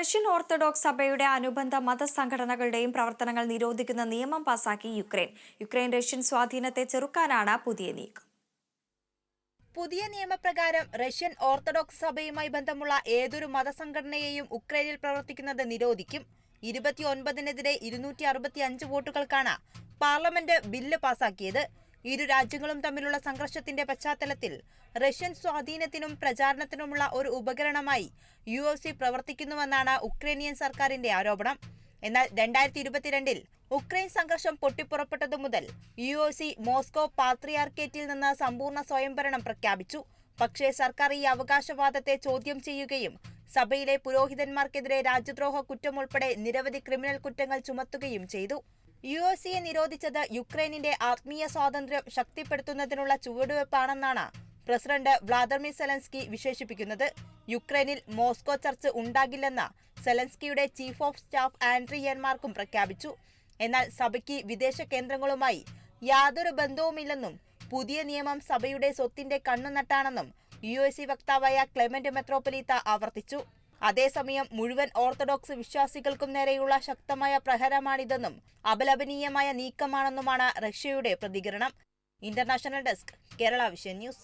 Russian orthodox സഭയുടെ അനുബന്ധ മതസംഘടനകളുടെയും പ്രവർത്തനങ്ങൾ നിരോധിക്കുന്ന നിയമം പാസാക്കി യുക്രൈൻ. യുക്രൈൻ റഷ്യൻ സ്വാധീനത്തെ ചെറുക്കാനാണ് പുതിയ നീക്കം. പുതിയ നിയമപ്രകാരം റഷ്യൻ ഓർത്തഡോക്സ് സഭയുമായി ബന്ധമുള്ള ഏതൊരു മതസംഘടനയെയും ഉക്രൈനിൽ പ്രവർത്തിക്കുന്നത് നിരോധിക്കും. ഇരുപത്തിയൊൻപതിനെതിരെ ഇരുന്നൂറ്റി അറുപത്തി അഞ്ച് വോട്ടുകൾക്കാണ് പാർലമെന്റ് ബില്ല് പാസാക്കിയത്. ഇരു രാജ്യങ്ങളും തമ്മിലുള്ള സംഘർഷത്തിന്റെ പശ്ചാത്തലത്തിൽ റഷ്യൻ സ്വാധീനത്തിനും പ്രചാരണത്തിനുമുള്ള ഒരു ഉപകരണമായി യു എഫ് സി പ്രവർത്തിക്കുന്നുവെന്നാണ് ഉക്രൈനിയൻ സർക്കാരിന്റെ ആരോപണം. എന്നാൽ രണ്ടായിരത്തി ഇരുപത്തിരണ്ടിൽ ഉക്രൈൻ സംഘർഷം പൊട്ടിപ്പുറപ്പെട്ടതു മുതൽ യു ഒ സി മോസ്കോ പാത്രിയാർക്കേറ്റിൽ നിന്ന് സമ്പൂർണ സ്വയംഭരണം പ്രഖ്യാപിച്ചു. പക്ഷേ സർക്കാർ ഈ അവകാശവാദത്തെ ചോദ്യം ചെയ്യുകയും സഭയിലെ പുരോഹിതന്മാർക്കെതിരെ രാജ്യദ്രോഹ കുറ്റം ഉൾപ്പെടെ നിരവധി ക്രിമിനൽ കുറ്റങ്ങൾ ചുമത്തുകയും ചെയ്തു. യു എസ് സിയെ നിരോധിച്ചത് യുക്രൈനിന്റെ ആത്മീയ സ്വാതന്ത്ര്യം ശക്തിപ്പെടുത്തുന്നതിനുള്ള ചുവടുവെപ്പാണെന്നാണ് പ്രസിഡന്റ് വ്ളാദിമിർ സെലൻസ്കി വിശേഷിപ്പിക്കുന്നത്. യുക്രൈനിൽ മോസ്കോ ചർച്ച് ഉണ്ടാകില്ലെന്ന് സെലൻസ്കിയുടെ ചീഫ് ഓഫ് സ്റ്റാഫ് ആൻഡ്രി യൻമാർക്കും പ്രഖ്യാപിച്ചു. എന്നാൽ സഭയ്ക്ക് വിദേശ കേന്ദ്രങ്ങളുമായി യാതൊരു ബന്ധവുമില്ലെന്നും പുതിയ നിയമം സഭയുടെ സ്വത്തിന്റെ കണ്ണുനട്ടാണെന്നും യു എസ് സി വക്താവായ ക്ലെമന്റ് മെത്രോപൊലീത്ത ആവർത്തിച്ചു. അതേസമയം മുഴുവൻ ഓർത്തഡോക്സ് വിശ്വാസികൾക്കും നേരെയുള്ള ശക്തമായ പ്രഹരമാണിതെന്നും അപലപനീയമായ നീക്കമാണെന്നുമാണ് റഷ്യയുടെ പ്രതികരണം. International desk Kerala vision news.